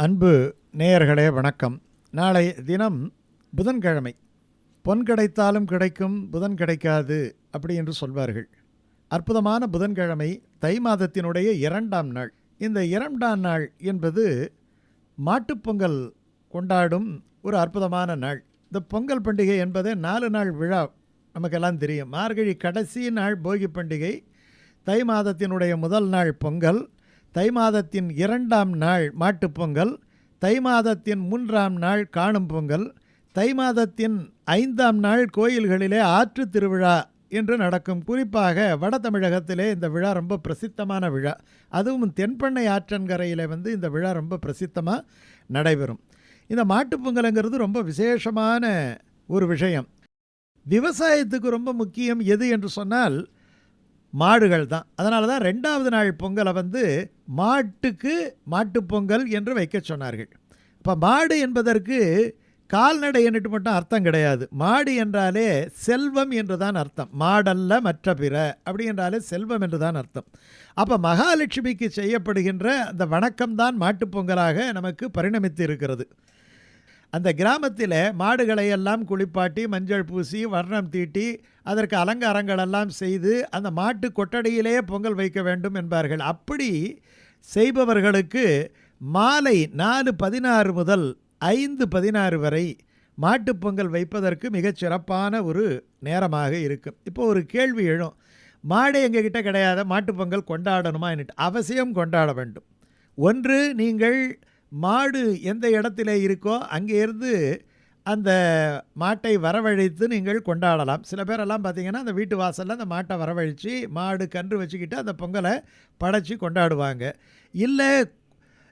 அன்பு நேயர்களே வணக்கம். நாளை தினம் புதன்கிழமை. பொன் கிடைத்தாலும் கிடைக்கும் புதன் கிடைக்காது அப்படி என்று சொல்வார்கள். அற்புதமான புதன்கிழமை தை மாதத்தினுடைய இரண்டாம் நாள். இந்த இரண்டாம் நாள் என்பது மாட்டுப்பொங்கல் கொண்டாடும் ஒரு அற்புதமான நாள். இந்த பொங்கல் பண்டிகை என்பதே நாலு நாள் விழா. நமக்கெல்லாம் தெரியும். மார்கழி கடைசி நாள் போகி பண்டிகை. தை மாதத்தினுடைய முதல் நாள் பொங்கல். தை மாதத்தின் இரண்டாம் நாள் மாட்டுப்பொங்கல் தை மாதத்தின் மூன்றாம் நாள் காணும் பொங்கல் தை மாதத்தின் ஐந்தாம் நாள் கோயில்களிலே ஆற்று திருவிழா என்று நடக்கும். குறிப்பாக வட தமிழகத்திலே இந்த விழா ரொம்ப பிரசித்தமான விழா. அதுவும் தென்பெண்ணை ஆற்றங்கரையில் வந்து இந்த விழா ரொம்ப பிரசித்தமாக நடைபெறும். இந்த மாட்டுப் பொங்கலுங்கிறது ரொம்ப விசேஷமான ஒரு விஷயம். விவசாயத்துக்கு ரொம்ப முக்கியம் எது என்று சொன்னால் மாடுகள் தான் அதனால தான் ரெண்டாவது நாள் பொங்கலை வந்து மாட்டுக்கு மாட்டுப்பொங்கல் என்று வைக்க சொன்னார்கள். இப்போ மாடு என்பதற்கு கால்நடை என்று மட்டும் அர்த்தம் கிடையாது. மாடு என்றாலே செல்வம் என்று தான் அர்த்தம். மாடல்ல மற்ற பிற அப்படி என்றாலே செல்வம் என்று தான் அர்த்தம். அப்போ மகாலட்சுமிக்கு செய்யப்படுகின்ற அந்த வணக்கம்தான் மாட்டுப் பொங்கலாக நமக்கு பரிணமித்து இருக்கிறது. அந்த கிராமத்தில் மாடுகளை எல்லாம் குளிப்பாட்டி மஞ்சள் பூசி வர்ணம் தீட்டி அதற்கு அலங்காரங்கள் எல்லாம் செய்து அந்த மாட்டு கொட்டடியிலேயே பொங்கல் வைக்க வேண்டும் என்பார்கள். அப்படி செய்பவர்களுக்கு மாலை நாலு பதினாறு முதல் ஐந்து பதினாறு வரை மாட்டுப் பொங்கல் வைப்பதற்கு மிகச் சிறப்பான ஒரு நேரமாக இருக்கும். இப்போ ஒரு கேள்வி எழும். மாடு எங்ககிட்ட கிடையாத மாட்டுப்பொங்கல் கொண்டாடணுமா? என்னட்டு அவசியம் கொண்டாட வேண்டும். ஒன்று நீங்கள் மாடு எந்த இடத்துல இருக்கோ அங்கேருந்து அந்த மாட்டை வரவழைத்து நீங்கள் கொண்டாடலாம். சில பேரெல்லாம் பார்த்தீங்கன்னா அந்த வீட்டு வாசலில் அந்த மாட்டை வரவழைச்சி மாடு கன்று வச்சுக்கிட்டு அந்த பொங்கலை படைச்சி கொண்டாடுவாங்க. இல்லை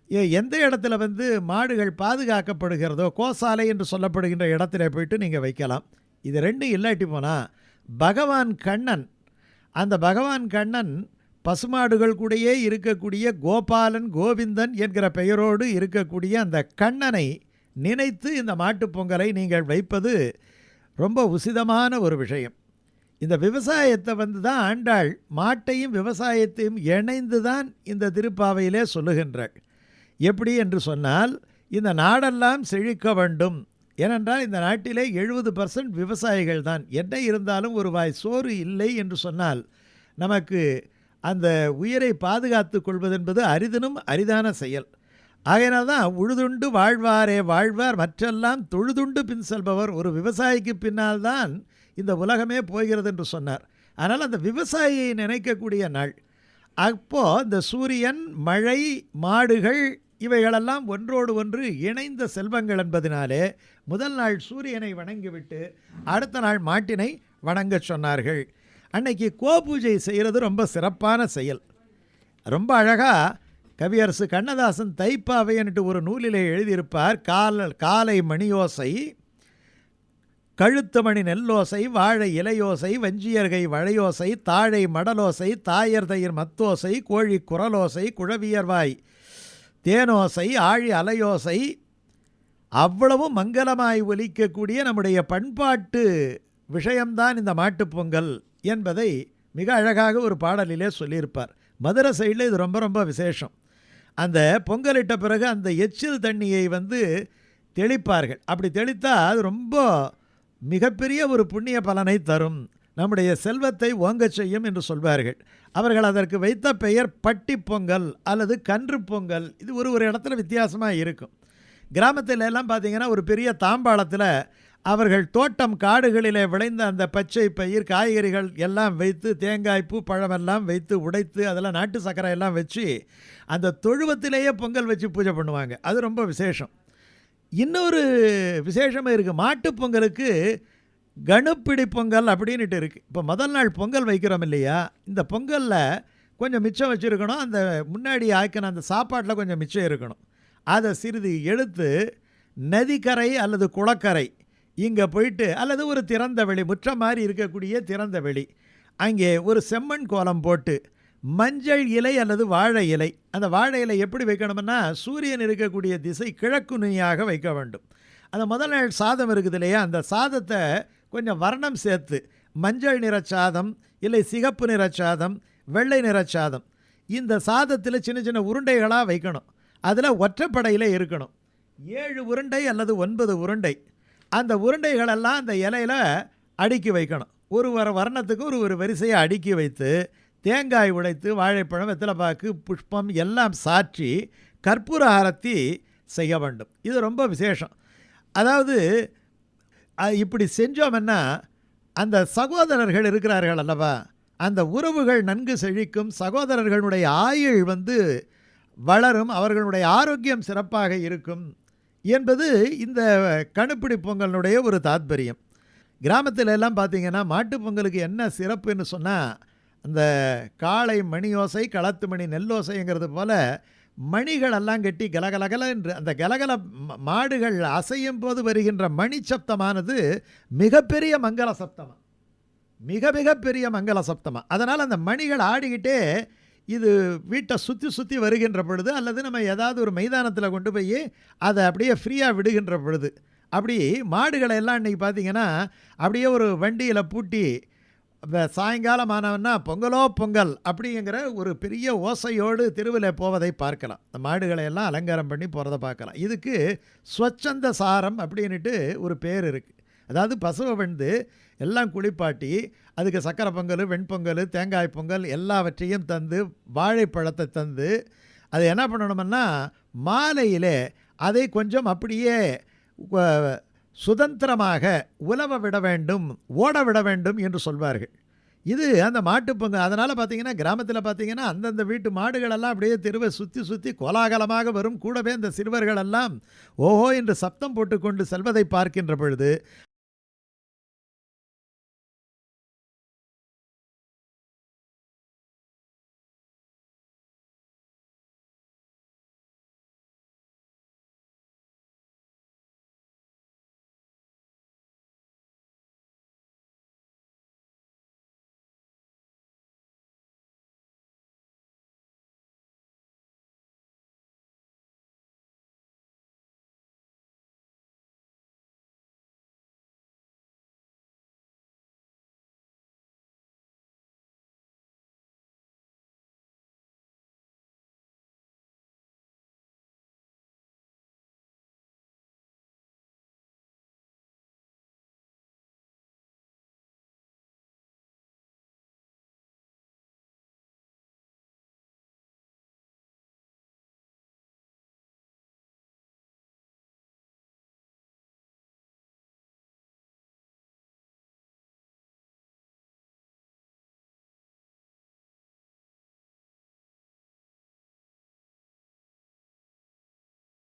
எ- எந்த இடத்துல வந்து மாடுகள் பாதுகாக்கப்படுகிறதோ கோசாலை என்று சொல்லப்படுகின்ற இடத்துல போயிட்டு நீங்கள் வைக்கலாம். இது ரெண்டும் இல்லாட்டி போனால் பகவான் கண்ணன் அந்த பகவான் கண்ணன் பசுமாடுகள் கூடயே இருக்கக்கூடிய கோபாலன் கோவிந்தன் என்கிற பெயரோடு இருக்கக்கூடிய அந்த கண்ணனை நினைத்து இந்த மாட்டுப் பொங்கலை நீங்கள் வைப்பது ரொம்ப உசிதமான ஒரு விஷயம். இந்த விவசாயத்தை வந்து தான் ஆண்டாள் மாட்டையும் விவசாயத்தையும் இணைந்து தான் இந்த திருப்பாவையிலே சொல்லுகின்றாள். எப்படி என்று சொன்னால் இந்த நாடெல்லாம் செழிக்க வேண்டும். ஏனென்றால் இந்த நாட்டிலே எழுபது பர்சன்ட் விவசாயிகள் தான். என்ன இருந்தாலும் ஒரு வாய் சோறு இல்லை என்று சொன்னால் நமக்கு அந்த உயிரை பாதுகாத்து கொள்வதென்பது அரிதினும் அரிதான செயல். ஆகையினால் தான் உழுதுண்டு வாழ்வாரே வாழ்வார் மற்றெல்லாம் தொழுதுண்டு பின் செல்பவர். ஒரு விவசாயிக்கு பின்னால் தான் இந்த உலகமே போகிறது என்று சொன்னார். அதனால் அந்த விவசாயியை நினைக்கக்கூடிய நாள். அப்போது இந்த சூரியன் மழை மாடுகள் இவைகளெல்லாம் ஒன்றோடு ஒன்று இணைந்த செல்வங்கள் என்பதினாலே முதல் நாள் சூரியனை வணங்கிவிட்டு அடுத்த நாள் மாட்டினை வணங்கச் சொன்னார்கள். அன்னைக்கு கோபூஜை செய்கிறது ரொம்ப சிறப்பான செயல். ரொம்ப அழகாக கவியரசு கண்ணதாசன் தைப்பாவையன்ட்டு ஒரு நூலிலே எழுதியிருப்பார் கால காலை மணியோசை கழுத்து மணி நெல்லோசை வாழை இலையோசை வஞ்சியர்கை வளையோசை தாழை மடலோசை தாயர் தயிர் மத்தோசை கோழி குரலோசை குழவியர்வாய் தேனோசை ஆழி அலையோசை. அவ்வளவும் மங்களமாய் ஒலிக்கக்கூடிய நம்முடைய பண்பாட்டு விஷயம்தான் இந்த மாட்டுப் பொங்கல். என்பதை மிக அழகாக ஒரு பாடலிலே சொல்லியிருப்பார். மதுரை சைடில் இது ரொம்ப ரொம்ப விசேஷம். அந்த பொங்கலிட்ட பிறகு அந்த எச்சில் தண்ணியை வந்து தெளிப்பார்கள். அப்படி தெளித்தா அது ரொம்ப மிகப்பெரிய ஒரு புண்ணிய பலனை தரும். நம்முடைய செல்வத்தை ஓங்கச் செய்யும் என்று சொல்வார்கள். அவர்கள் அதற்கு வைத்த பெயர் பட்டி பொங்கல் அல்லது கன்று பொங்கல். இது ஒரு ஒரு இடத்துல வித்தியாசமாக இருக்கும். கிராமத்தில் எல்லாம் பார்த்திங்கன்னா ஒரு பெரிய தாம்பாளத்தில் அவர்கள் தோட்டம் காடுகளிலே விளைந்த அந்த பச்சை பயிர் காய்கறிகள் எல்லாம் வைத்து தேங்காய் பூ பழமெல்லாம் வைத்து உடைத்து அதெல்லாம் நாட்டு சர்க்கரை எல்லாம் வச்சு அந்த தொழுவத்திலேயே பொங்கல் வச்சு பூஜை பண்ணுவாங்க. அது ரொம்ப விசேஷம். இன்னொரு விசேஷமாக இருக்குது மாட்டுப் பொங்கலுக்கு கணுப்பிடி பொங்கல் அப்படின்னுட்டு இருக்குது இப்போ முதல் நாள் பொங்கல் வைக்கிறோம் இல்லையா? இந்த பொங்கலில் கொஞ்சம் மிச்சம் வச்சுருக்கணும். அந்த முன்னாடி ஆக்கின அந்த சாப்பாட்டில் கொஞ்சம் மிச்சம் இருக்கணும். அதை சிறிது எடுத்து நதிக்கரை அல்லது குளக்கரை இங்கே போயிட்டு அல்லது ஒரு திறந்த வெளி முற்றம் மாதிரி இருக்கக்கூடிய திறந்த வெளி. அங்கே ஒரு செம்மண் கோலம் போட்டு மஞ்சள் இலை அல்லது வாழை இலை. அந்த வாழை இலை எப்படி வைக்கணும்னா சூரியன் இருக்கக்கூடிய திசை கிழக்கு நுனியாக வைக்க வேண்டும். அந்த முதல் நாள் சாதம் இருக்குது இல்லையா? அந்த சாதத்தை கொஞ்சம் வர்ணம் சேர்த்து மஞ்சள் நிற சாதம் இல்லை சிகப்பு நிற சாதம் வெள்ளை நிற சாதம். இந்த சாதத்தில் சின்ன சின்ன உருண்டைகளாக வைக்கணும். அதில் ஒற்றைப்படையில் இருக்கணும். ஏழு உருண்டை அல்லது ஒன்பது உருண்டை. அந்த உருண்டைகளெல்லாம் அந்த இலையில் அடுக்கி வைக்கணும். ஒரு ஒரு வர்ணத்துக்கு ஒரு ஒரு வரிசையை அடுக்கி வைத்து தேங்காய் உடைத்து வாழைப்பழம் வெத்தலைப்பாக்கு புஷ்பம் எல்லாம் சாற்றி கற்பூர ஆரத்தி செய்ய வேண்டும். இது ரொம்ப விசேஷம். அதாவது இப்படி செஞ்சோம்னா அந்த சகோதரர்கள் இருக்கிறார்கள் அல்லவா? அந்த உறவுகள் நன்கு செழிக்கும் சகோதரர்களுடைய ஆயுள் வந்து வளரும் அவர்களுடைய ஆரோக்கியம் சிறப்பாக இருக்கும். என்பது இந்த கணுப்பிடி பொங்கலினுடைய ஒரு தாத்பரியம். கிராமத்தில் எல்லாம் பார்த்தீங்கன்னா மாட்டு பொங்கலுக்கு என்ன சிறப்புன்னு சொன்னால் அந்த காளை மணியோசை களத்து மணி நெல்லோசைங்கிறது போல் மணிகளெல்லாம் கட்டி கலகலகல என்று அந்த கலகல ம- மாடுகள் அசையும் போது வருகின்ற மணி சப்தமானது மிகப்பெரிய மங்கள சப்தமாக மிக மிகப்பெரிய மங்கள சப்தமாக அதனால் அந்த மணிகள் ஆடிக்கிட்டே இது வீட்டை சுற்றி சுற்றி வருகின்ற பொழுது அல்லது நம்ம ஏதாவது ஒரு மைதானத்தில் கொண்டு போய் அதை அப்படியே ஃப்ரீயாக விடுகின்ற பொழுது அப்படி மாடுகளை எல்லாம் இன்றைக்கி பார்த்தீங்கன்னா அப்படியே ஒரு வண்டியில் பூட்டி வ- சாயங்காலம் ஆனவன்னா பொங்கலோ பொங்கல் அப்படிங்கிற ஒரு பெரிய ஓசையோடு தெருவில் போவதை பார்க்கலாம். இந்த மாடுகளை எல்லாம் அலங்காரம் பண்ணி போகிறத பார்க்கலாம். இதுக்கு ஸ்வச்சந்த சாரம் அப்படின்னுட்டு ஒரு பேர் இருக்குது அதாவது பசுவை வந்து எல்லாம் குளிப்பாட்டி அதுக்கு சக்கரை பொங்கல் வெண்பொங்கல் தேங்காய் பொங்கல் எல்லாவற்றையும் தந்து வாழைப்பழத்தை தந்து அது என்ன பண்ணணும்னா மாலையிலே அதை கொஞ்சம் அப்படியே சுதந்திரமாக உலவ விட வேண்டும் ஓட விட வேண்டும் என்று சொல்வார்கள். இது அந்த மாட்டுப்பொங்கல் அதனால் பார்த்தீங்கன்னா கிராமத்தில் பார்த்தீங்கன்னா அந்தந்த வீட்டு மாடுகளெல்லாம் அப்படியே தெருவை சுற்றி சுற்றி கோலாகலமாக வரும். கூடவே இந்த சிறுவர்கள் எல்லாம் ஓஹோ என்று சப்தம் போட்டுக்கொண்டு செல்வதை பார்க்கின்ற பொழுது